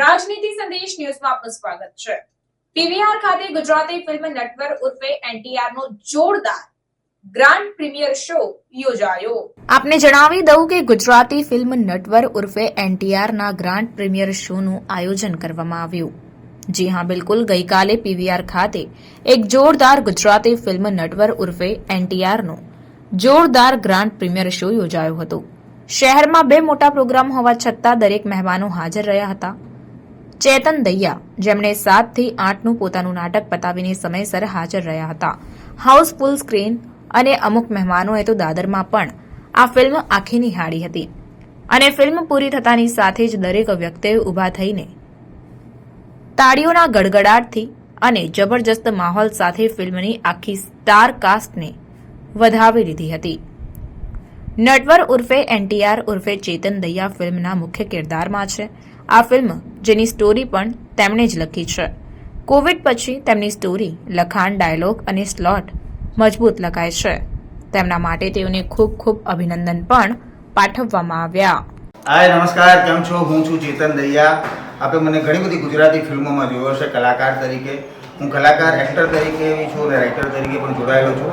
રાજનીતિ સંદેશ ન્યૂઝમાં આપનું સ્વાગત છે. પીવીઆર ખાતે ગુજરાતી ફિલ્મ નટવર ઉર્ફે એનટીઆર નો જોરદાર ગ્રાન્ડ પ્રીમિયર શો યોજાયો. આપને જણાવી દઉં કે ગુજરાતી ફિલ્મ નટવર ઉર્ફે એનટીઆર ના ગ્રાન્ડ પ્રીમિયર શોનું આયોજન કરવામાં આવ્યું. જી હા, બિલકુલ. ગઈકાલે પીવીઆર ખાતે એક જોરદાર ગુજરાતી ફિલ્મ નટવર ઉર્ફે એનટીઆર નો જોરદાર ગ્રાન્ડ પ્રીમિયર શો યોજાયો હતો. શહેરમાં બે મોટા પ્રોગ્રામ હોવા છતાં દરેક મહેમાનો હાજર રહ્યા હતા. ચેતન દૈયા, જેમણે સાતથી આઠનું પોતાનું નાટક પતાવીને સમયસર હાજર રહ્યા હતા. હાઉસફુલ સ્ક્રીન અને અમુક મહેમાનોએ તો દાદરમાં પણ આ ફિલ્મ આખી નિહાળી હતી. અને ફિલ્મ પૂરી થતાની સાથે જ દરેક વ્યક્તિએ ઊભા થઈને તાળીઓના ગડગડાટથી અને જબરજસ્ત માહોલ સાથે ફિલ્મની આખી સ્ટાર કાસ્ટને વધાવી લીધી હતી. નટવર ઉર્ફે એનટીઆર ઉર્ફે ચેતન દૈયા ફિલ્મના મુખ્ય કિરદારમાં છે. આ ફિલ્મ, જેની સ્ટોરી પણ તેમણે જ લખી છે. કોવિડ પછી તેમની સ્ટોરી, લખાણ, ડાયલોગ અને સ્લોટ મજબૂત લખાય છે. તેમના માટે તેઓને ખૂબ ખૂબ અભિનંદન પણ પાઠવવામાં આવ્યા. હાય, નમસ્કાર. કેમ છો? હું છું ચેતન દૈયા. આપે મને ઘણી બધી ગુજરાતી ફિલ્મોમાં જોયો છે. કલાકાર તરીકે. હું કલાકાર એક્ટર તરીકે બી છું અને રાઇટર તરીકે પણ જોડાયેલો છું.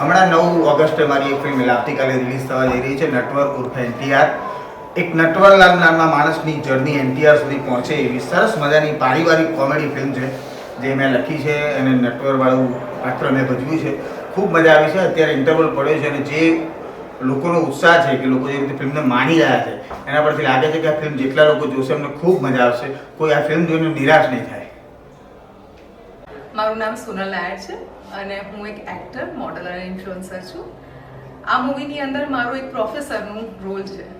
હમણાં નવ ઓગસ્ટે મારી એક ફિલ્મ આવતીકાલે રિલીઝ થવા જઈ રહી છે. નટવર ઉર્ફ એનટીઆર એક નટવરલાલ નામના માણસની જર્ની એનટીઆર સુધી પહોંચે એવી સરસ મજાની પારિવારિક કોમેડી ફિલ્મ છે, જે મેં લખી છે અને નટવરવાળું પાત્ર મેં ભજવ્યું છે. ખૂબ મજા આવી છે, અત્યારે ઇન્ટરવલ પડ્યો છે અને જે લોકોનો ઉત્સાહ છે કે લોકો જે રીતે ફિલ્મને માની રહ્યા છે, એના પરથી લાગે છે કે આ ફિલ્મ જેટલા લોકો જોશે એમને ખૂબ મજા આવશે. કોઈ આ ફિલ્મ જોઈને નિરાશ નહીં થાય. મારું નામ સોનલ નાયર છે અને હું એક એક્ટર મોડલ અને ઇન્ફ્લુઅન્સર છું. આ મૂવીની અંદર મારો એક પ્રોફેસરનું રોલ છે.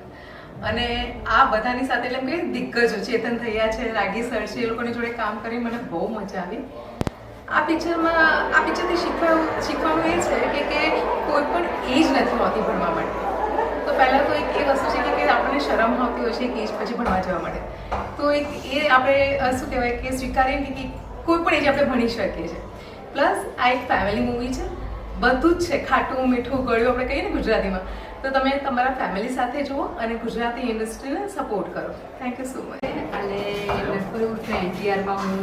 અને આ બધાની સાથે એટલે કે દિગ્ગજો, ચેતન થયા છે, રાગી સર છે, એ લોકોની જોડે કામ કરી મને બહુ મજા આવી. આ પિક્ચરમાં, આ પિક્ચરથી શીખવા, શીખવાનું એ છે કે કે કોઈ પણ એજ નથી હોતી ભણવા માટે. તો પહેલાં તો એક એ વસ્તુ છે કે આપણને શરમ આવતી હોય છે એક એજ પછી ભણવા જવા માટે. તો એક એ આપણે શું કહેવાય કે સ્વીકારીએ કે કોઈ પણ એજ આપણે ભણી શકીએ છીએ. પ્લસ આ એક ફેમિલી મૂવી છે. બધું જ છે, ખાટું, મીઠું, ગળ્યું, આપણે કહીએ ને ગુજરાતીમાં. તો તમે તમારા ફેમિલી સાથે જુઓ અને ગુજરાતી ઇન્ડસ્ટ્રીને સપોર્ટ કરો. થેન્ક યુ સો મચ અને એનટીઆરમાં હું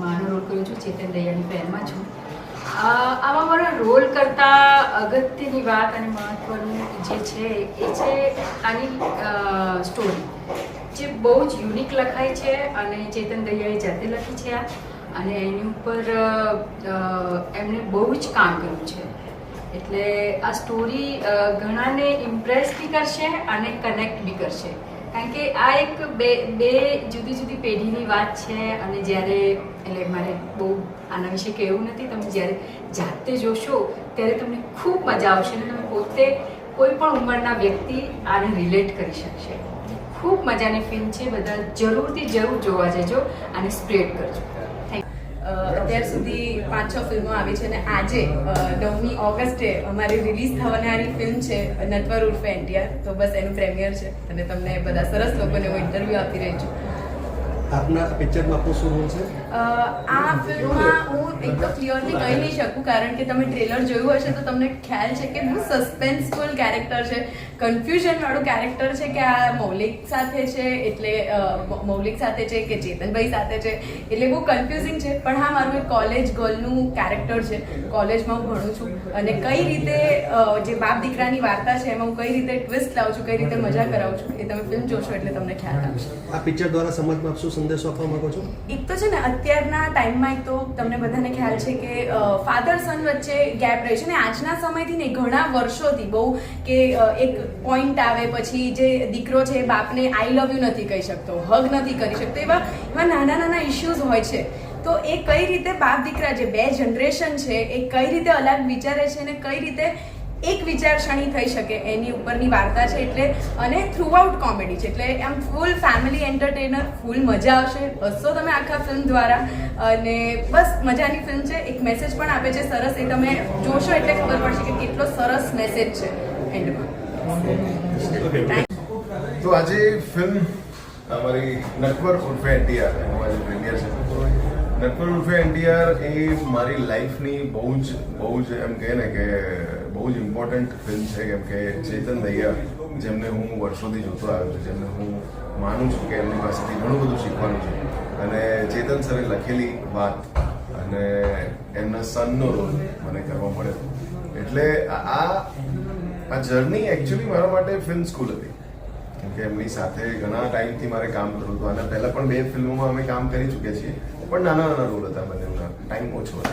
મારો રોલ કરું છું, ચેતન દયાની ફ્રેન્ડમાં છું. આમાં મારો રોલ કરતાં અગત્યની વાત અને મહત્ત્વનું જે છે, એ છે આની સ્ટોરી જે બહુ જ યુનિક લખાઈ છે અને ચેતન દયાએ જાતે લખી છે આ. અને એની ઉપર એમણે બહુ જ કામ કર્યું છે. એટલે આ સ્ટોરી ઘણાને ઇમ્પ્રેસ બી કરશે અને કનેક્ટ બી કરશે. કારણ કે આ એક બે બે જુદી જુદી પેઢીની વાત છે અને જ્યારે, એટલે મારે બહુ આના વિશે કહેવું નથી, તમે જ્યારે જાતે જોશો, ત્યારે તમને ખૂબ મજા આવશે અને તમે પોતે કોઈ પણ ઉંમરના વ્યક્તિ આને રિલેટ કરી શકશે. ખૂબ મજાની ફિલ્મ છે, બધા જરૂરથી જરૂર જોવા જજો અને સ્પ્રેડ કરજો. અત્યાર સુધી પાંચ છ ફિલ્મો આવી છે અને આજે નવમી ઓગસ્ટે અમારી રિલીઝ થવાનારી ફિલ્મ છે, નટવર ઉર્ફે એનટીઆર તો બસ એનું પ્રેમિયર છે અને તમને બધા સરસ લોકોને હું ઇન્ટરવ્યૂ આપી રહી છું. આપના પિક્ચરમાં આપનો શું રોલ છે? આ ફિલ્મમાં હું એક તો ક્લિયરલી કહી નહીં શકું કારણ કે તમે ટ્રેલર જોયું હશે તો તમને ખ્યાલ છે કે બહુ સસ્પેન્સફુલ કેરેક્ટર છે. કન્ફ્યુઝન વાળું કેરેક્ટર છે કે આ મૌલિક સાથે છે એટલે મૌલિક સાથે છે કે ચેતનભાઈ સાથે છે એટલે બહુ કન્ફ્યુઝિંગ છે. પણ હા મારું એક કોલેજ ગર્લનું કેરેક્ટર છે. કોલેજમાં હું ભણું છું. અને કઈ રીતે જે બાપ દીકરાની વાર્તા છે એમાં હું કઈ રીતે ટ્વિસ્ટ લાવું છું કઈ રીતે મજા કરાવું છું એ તમે ફિલ્મ જોશો એટલે તમને ખ્યાલ આવશે. આ પિક્ચર દ્વારા સમાજમાં શું સંદેશો આપવા માંગો છો? એક તો છે ને, અત્યારના ટાઈમમાં એક તો તમને બધાને ખ્યાલ છે કે ફાધર સન વચ્ચે ગેપ રહે છે ને, આજના સમયથી ને ઘણા વર્ષોથી બહુ કે એક પોઈન્ટ આવે પછી જે દીકરો છે બાપને આઈ લવ યુ નથી કહી શકતો હગ નથી કરી શકતો, એવા એવા નાના નાના ઇશ્યુઝ હોય છે. તો એ કઈ રીતે બાપ દીકરા જે બે જનરેશન છે, એ કઈ રીતે અલગ વિચારે છે અને કઈ રીતે એક વિચારસરણી થઈ શકે એની ઉપરની વાર્તા છે એટલે અને થ્રુઆઉટ કોમેડી છે. એટલે આમ ફૂલ ફેમિલી એન્ટરટેનર ફૂલ મજા આવશે. હસશો તમે આખા ફિલ્મ દ્વારા. અને બસ મજાની ફિલ્મ છે. એક મેસેજ પણ આપે છે સરસ. એ તમે જોશો એટલે ખબર પડશે કે કેટલો સરસ મેસેજ છે એન્ડમાં. તો આજે ફિલ્મ અમારી નટવર ઉર્ફે એનટીઆર અમારી પ્રીમિયર છે. નટવર ઉર્ફે એનટીઆર એ મારી લાઈફની બહુ જ બહુ જ એમ કહે ને કે બહુ જ ઇમ્પોર્ટન્ટ ફિલ્મ છે. કેમ કે ચેતન દૈયા, જેમને હું વર્ષોથી જોતો આવ્યો છું, જેમને હું માનું છું કે એમની પાસેથી ઘણું બધું શીખવાનું છે. અને ચેતન સરે લખેલી વાત અને એમના સનનો રોલ મને કરવા મળ્યો. એટલે આ આ જર્ની એકચ્યુઅલી મારા માટે ફિલ્મ સ્કૂલ હતી. કેમ કે એમની સાથે ઘણા ટાઈમથી મારે કામ કરવું હતું. અને પહેલાં પણ બે ફિલ્મોમાં અમે કામ કરી ચૂક્યા છીએ. પણ નાના નાના રોલ હતા બંનેના ટાઈમ ઓછો હતો.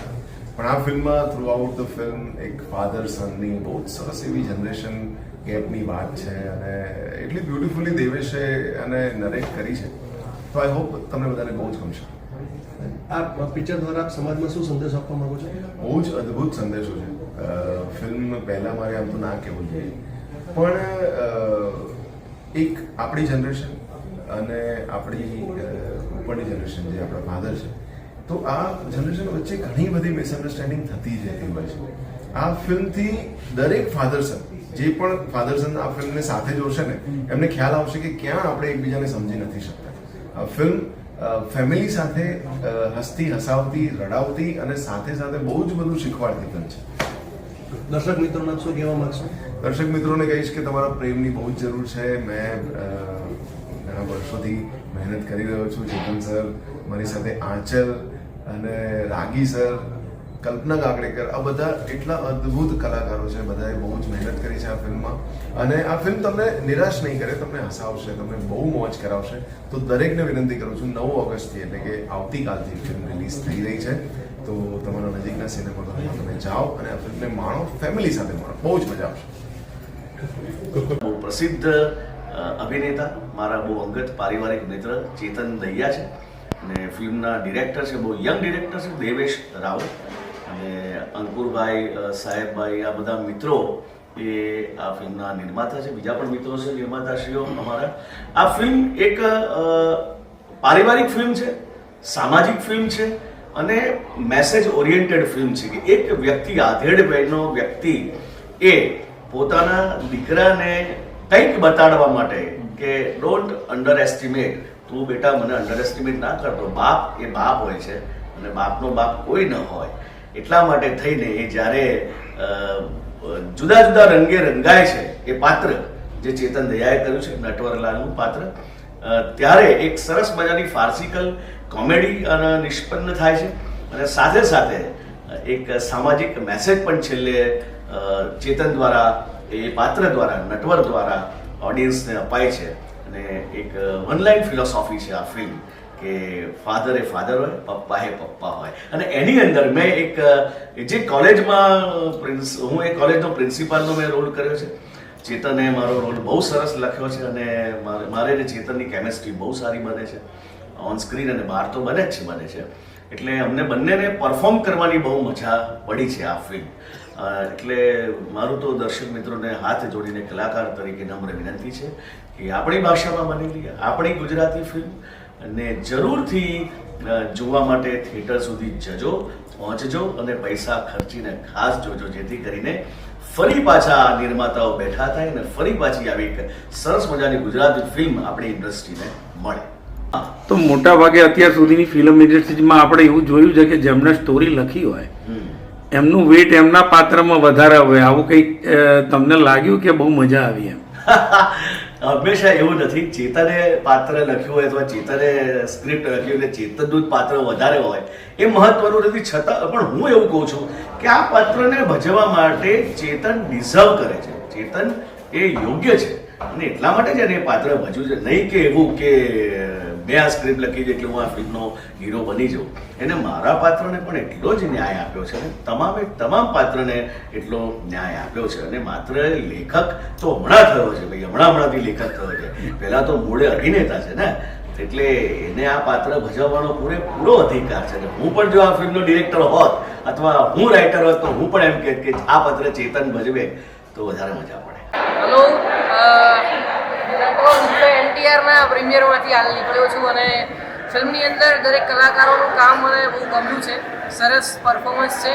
પણ આ ફિલ્મમાં થ્રુ આઉટ ધ ફિલ્મ એક ફાધર સનની બહુ જ સરસ એવી જનરેશન ગેપની વાત છે અને એટલી બ્યુટિફુલી દેવેશે અને નરેટ કરી છે. તો આઈ હોપ તમને બધાને બહુ જ ગમશે. આ પિક્ચર દ્વારા આપ સમાજમાં શું સંદેશ આપવા માંગો છો? બહુ જ અદ્ભુત સંદેશો છે. ફિલ્મ પહેલા મારે આમ તો ના કહેવું જોઈએ. પણ એક આપણી જનરેશન અને આપણી ઉપરની જનરેશન જે આપણા ફાધર છે. તો આ જનરેશન વચ્ચે ઘણી બધી મિસઅન્ડરસ્ટેન્ડિંગ થતી જતી હોય છે. આ ફિલ્મથી દરેક ફાધર સન જે પણ ફાધર સન આ ફિલ્મને સાથે જોશે ને એમને ખ્યાલ આવશે કે ક્યાં આપણે એકબીજાને સમજી નથી શકતા. ફિલ્મ ફેમિલી સાથે હસતી હસાવતી રડાવતી અને સાથે સાથે બહુ જ બધું શીખવાડતી પણ છે. દર્શક મિત્રોને શું કહેવા માંગશો? દર્શક મિત્રોને કહીશ કે તમારા પ્રેમની બહુ જ જરૂર છે. મેં ઘણા વર્ષોથી મહેનત કરી રહ્યો છું. ચેતન સર મારી સાથે આંચલ અને રાગી સર, કલ્પના કાકડેકર આ બધા એટલા અદ્ભુત કલાકારો છે. બધાએ બહુ જ મહેનત કરી છે આ ફિલ્મમાં. અને આ ફિલ્મ તમને નિરાશ નહીં કરે, તમને હસાવશે, તમને બહુ મોજ કરાવશે. તો દરેકને વિનંતી કરું છું, નવ ઓગસ્ટથી એટલે કે આવતીકાલથી ફિલ્મ રિલીઝ થઈ રહી છે. તો તમારા નજીકના સિનેમામાં તમે જાઓ અને આ ફિલ્મને માણો, ફેમિલી સાથે માણો. બહુ જ મજા આવશે. બહુ પ્રસિદ્ધ અભિનેતા, મારા બહુ અંગત પારિવારિક મિત્ર ચેતન દહિયા છે અને ફિલ્મના ડિરેક્ટર છે, બહુ યંગ ડિરેક્ટર છે, દેવેશ રાવલ. અને અંકુરભાઈ સાહેબભાઈ, આ બધા મિત્રો એ આ ફિલ્મના નિર્માતા છે. બીજા પણ મિત્રો છે, નિર્માતાશ્રીઓ અમારા. આ ફિલ્મ એક પારિવારિક ફિલ્મ છે, સામાજિક ફિલ્મ છે અને મેસેજ ઓરિએન્ટેડ ફિલ્મ છે કે એક વ્યક્તિ આધેડ વયનો વ્યક્તિ એ પોતાના દીકરાને કંઈક બતાડવા માટે કે ડોન્ટ અંડર એસ્ટિમેટ તું બેટા મને અંડર એસ્ટિમેટ ના કરતો બાપ એ બાપ હોય છે અને બાપનો બાપ કોઈ ન હોય. એટલા માટે થઈને એ જ્યારે જુદા જુદા રંગે રંગાય છે એ પાત્ર, જે ચેતન દયાએ કર્યું છે, નટવરલાલનું પાત્ર ત્યારે એક સરસ મજાની ફાર્સિકલ કોમેડી અને નિષ્પન્ન થાય છે. અને સાથે સાથે એક સામાજિક મેસેજ પણ છેલ્લે ચેતન દ્વારા એ પાત્ર દ્વારા, નટવર દ્વારા ઓડિયન્સને અપાય છે. અને એક વનલાઈન ફિલોસોફી છે આ ફિલ્મ કે ફાધર એ ફાધર હોય, પપ્પા એ પપ્પા હોય. અને એની અંદર મેં એક જે કોલેજમાં પ્રિન્સ હું એ કોલેજનો પ્રિન્સિપાલનો મેં રોલ કર્યો છે. ચેતને મારો રોલ બહુ સરસ લખ્યો છે અને મારે મારે ને ચેતનની કેમેસ્ટ્રી બહુ સારી બને છે. ઓન સ્ક્રીન અને બહાર તો બને જ છે, બને છે. એટલે અમને બંનેને પરફોર્મ કરવાની બહુ મજા પડી છે આ ફિલ્મ એટલે મારું તો દર્શક મિત્રોને હાથ જોડીને કલાકાર તરીકે નમ્ર વિનંતી છે કે આપણી ભાષામાં બનેલી આપણી ગુજરાતી ફિલ્મ અને જરૂરથી જોવા માટે થિયેટર સુધી જજો, પહોંચજો અને પૈસા ખર્ચીને ખાસ જોજો, જેથી કરીને ફરી પાછા નિર્માતાઓ બેઠા થાય અને ફરી પાછી આવી સરસ મજાની ગુજરાતી ફિલ્મ આપણી ઇન્ડસ્ટ્રીને મળે. તો મોટા ભાગે અત્યાર સુધીની ફિલ્મ ઇન્ડસ્ટ્રીમાં આપણે એવું જોયું છે કે જેમણે સ્ટોરી લખી હોય એમનું વેટ એમના પાત્રમાં વધારે હોય. આવું કંઈક તમને લાગ્યું કે બહુ મજા આવી એમ? હંમેશા એવું નથી. ચેતને પાત્ર લખ્યું હોય અથવા ચેતને સ્ક્રિપ્ટ લખ્યું હોય ચેતનનું જ પાત્ર વધારે હોય. એ મહત્વનું નથી. છતાં પણ હું એવું કહું છું કે આ પાત્રને ભજવવા માટે ચેતન ડિઝર્વ કરે છે. ચેતન એ યોગ્ય છે. અને એટલા માટે જ એને એ પાત્ર ભજવું છે. નહીં કે એવું કે મેં આ સ્ક્રિપ્ટ લખી છે એટલે હું આ ફિલ્મનો હીરો બની જાઉં. એને મારા પાત્રને પણ એટલો જ ન્યાય આપ્યો છે અને તમામે તમામ પાત્રને એટલો ન્યાય આપ્યો છે અને માત્ર લેખક તો હમણાં થયો છે, ભાઈ, હમણાં હમણાંથી લેખક થયો છે. પહેલાં તો મૂળે અભિનેતા છે ને, એટલે એને આ પાત્ર ભજવવાનો પૂરેપૂરો અધિકાર છે. અને હું પણ જો આ ફિલ્મનો ડિરેક્ટર હોત, અથવા હું રાઇટર હોત, તો હું પણ એમ કહેત કે આ પાત્ર ચેતન ભજવે, તો વધારે મજા પડે. હલો એનટીઆરના પ્રીમિયરમાંથી હાલ નીકળ્યો છું અને ફિલ્મની અંદર દરેક કલાકારોનું કામ મને બહુ ગમ્યું છે. સરસ પરફોર્મન્સ છે.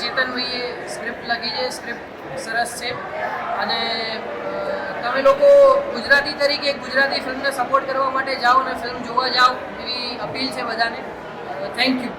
ચેતનભાઈએ સ્ક્રિપ્ટ લખી છે. સ્ક્રિપ્ટ સરસ છે. અને તમે લોકો ગુજરાતી તરીકે ગુજરાતી ફિલ્મને સપોર્ટ કરવા માટે જાઓ અને ફિલ્મ જોવા જાઓ એવી અપીલ છે બધાને. Thank you